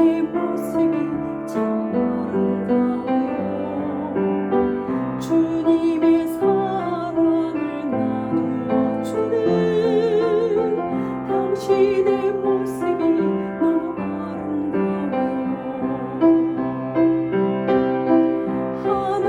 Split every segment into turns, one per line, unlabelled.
내 모습이 참 아름다워요? 주님의 사랑을 나누어주는 당신의 모습이 너 아름다워요. 하나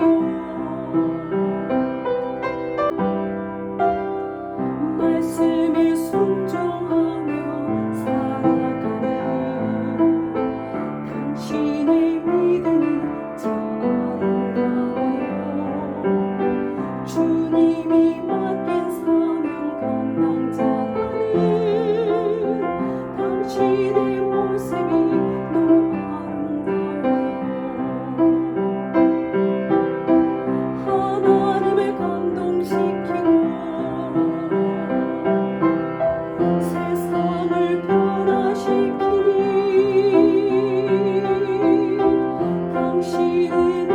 당